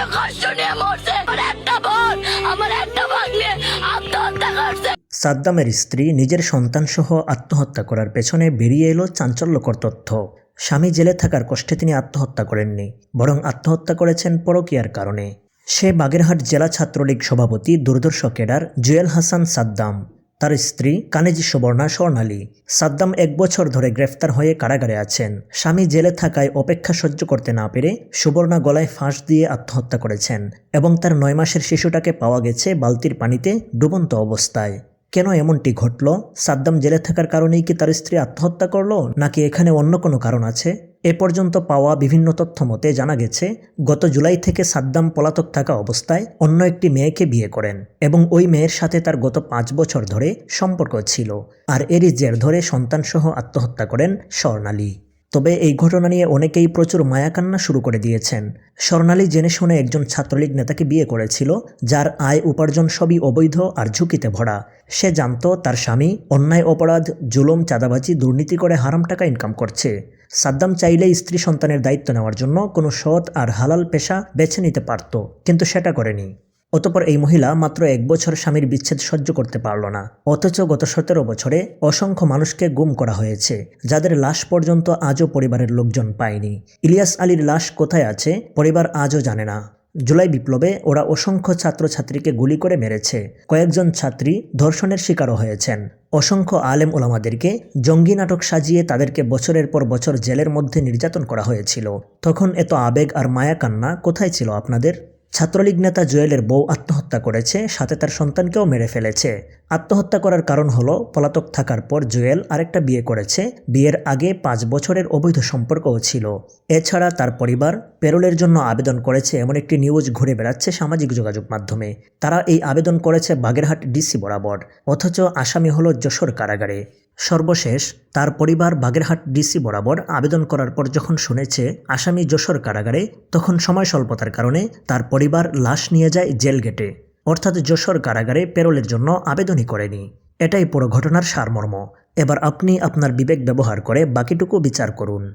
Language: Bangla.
কষ্ট নিয়ে মরছে। আমার একটা বোন, আমার একটা ভাগ নিয়ে আত্মহত্যা করছে। সাদ্দামের স্ত্রী, নিজের সন্তানসহ আত্মহত্যা করার পেছনে বেরিয়ে এলো চাঞ্চল্যকর তথ্য। স্বামী জেলে থাকার কষ্টে তিনি আত্মহত্যা করেননি, বরং আত্মহত্যা করেছেন পরকীয়ার কারণে। সে বাগেরহাট জেলা ছাত্রলীগ সভাপতি দুর্দর্শ কেডার জুয়েল হাসান সাদ্দাম। তার স্ত্রী কানেজি সুবর্ণা স্বর্ণালী। সাদ্দাম এক বছর ধরে গ্রেফতার হয়ে কারাগারে আছেন। স্বামী জেলে থাকায় অপেক্ষা সহ্য করতে না পেরে সুবর্ণা গলায় ফাঁস দিয়ে আত্মহত্যা করেছেন এবং তার নয় মাসের শিশুটাকে পাওয়া গেছে বালতির পানিতে ডুবন্ত অবস্থায়। কেন এমনটি ঘটল? সাদ্দাম জেলে থাকার কারণেই কি তার স্ত্রী আত্মহত্যা করল? নাকি এখানে অন্য কোনো কারণ আছে? এ পর্যন্ত পাওয়া বিভিন্ন তথ্য মতে জানা গেছে, গত জুলাই থেকে সাদ্দাম পলাতক থাকা অবস্থায় অন্য একটি মেয়েকে বিয়ে করেন এবং ওই মেয়ের সাথে তার গত পাঁচ বছর ধরে সম্পর্ক ছিল। আর এরই জের ধরে সন্তানসহ আত্মহত্যা করেন স্বর্ণালী তবে এই ঘটনা নিয়ে অনেকেই প্রচুর মায়াকান্না শুরু করে দিয়েছেন। স্বর্ণালী জেনে শুনে একজন ছাত্রলীগ নেতাকে বিয়ে করেছিল, যার আয় উপার্জন সবই অবৈধ আর ঝুঁকিতে ভরা। সে জানত তার স্বামী অন্যায় অপরাধ, জুলুম, চাঁদাবাজি, দুর্নীতি করে হারাম টাকা ইনকাম করছে। সাদ্দাম চাইলেই স্ত্রী সন্তানের দায়িত্ব নেওয়ার জন্য কোনো সৎ আর হালাল পেশা বেছে নিতে পারত, কিন্তু সেটা করেনি। অতপর এই মহিলা মাত্র এক বছর স্বামীর বিচ্ছেদ সহ্য করতে পারল না। অথচ গত সতেরো বছরে অসংখ্য মানুষকে গুম করা হয়েছে, যাদের লাশ পর্যন্ত আজও পরিবারের লোকজন পায়নি। ইলিয়াস আলীর লাশ কোথায় আছে, পরিবার আজও জানে না। জুলাই বিপ্লবে ওরা অসংখ্য ছাত্রছাত্রীকে গুলি করে মেরেছে। কয়েকজন ছাত্রী ধর্ষণের শিকারও হয়েছেন। অসংখ্য আলেম ওলামাদেরকে জঙ্গি নাটক সাজিয়ে তাদেরকে বছরের পর বছর জেলের মধ্যে নির্যাতন করা হয়েছিল। তখন এত আবেগ আর মায়া কান্না কোথায় ছিল আপনাদের? ছাত্রলীগ নেতা জুয়েলের বউ আত্মহত্যা করেছে, সাথে তার সন্তানকেও মেরে ফেলেছে। আত্মহত্যা করার কারণ হলো, পলাতক থাকার পর জুয়েল আরেকটা বিয়ে করেছে। বিয়ের আগে পাঁচ বছরের অবৈধ সম্পর্কও ছিল। এছাড়া তার পরিবার পেরোলের জন্য আবেদন করেছে এমন একটি নিউজ ঘুরে বেড়াচ্ছে সামাজিক যোগাযোগ মাধ্যমে। তারা এই আবেদন করেছে বাগেরহাট ডিসি বরাবর, অথচ আসামি হলো যশোর কারাগারে। সর্বশেষ তার পরিবার বাগেরহাট ডিসি বরাবর আবেদন করার পর যখন শুনেছে আসামি যশোর কারাগারে, তখন সময় স্বল্পতার কারণে তার পরিবার লাশ নিয়ে যায় জেল গেটে। অর্থাৎ যশোর কারাগারে পেরোলের জন্য আবেদনই করেনি। এটাই পুরো ঘটনার সারমর্ম। এবার আপনি আপনার বিবেক ব্যবহার করে বাকিটুকু বিচার করুন।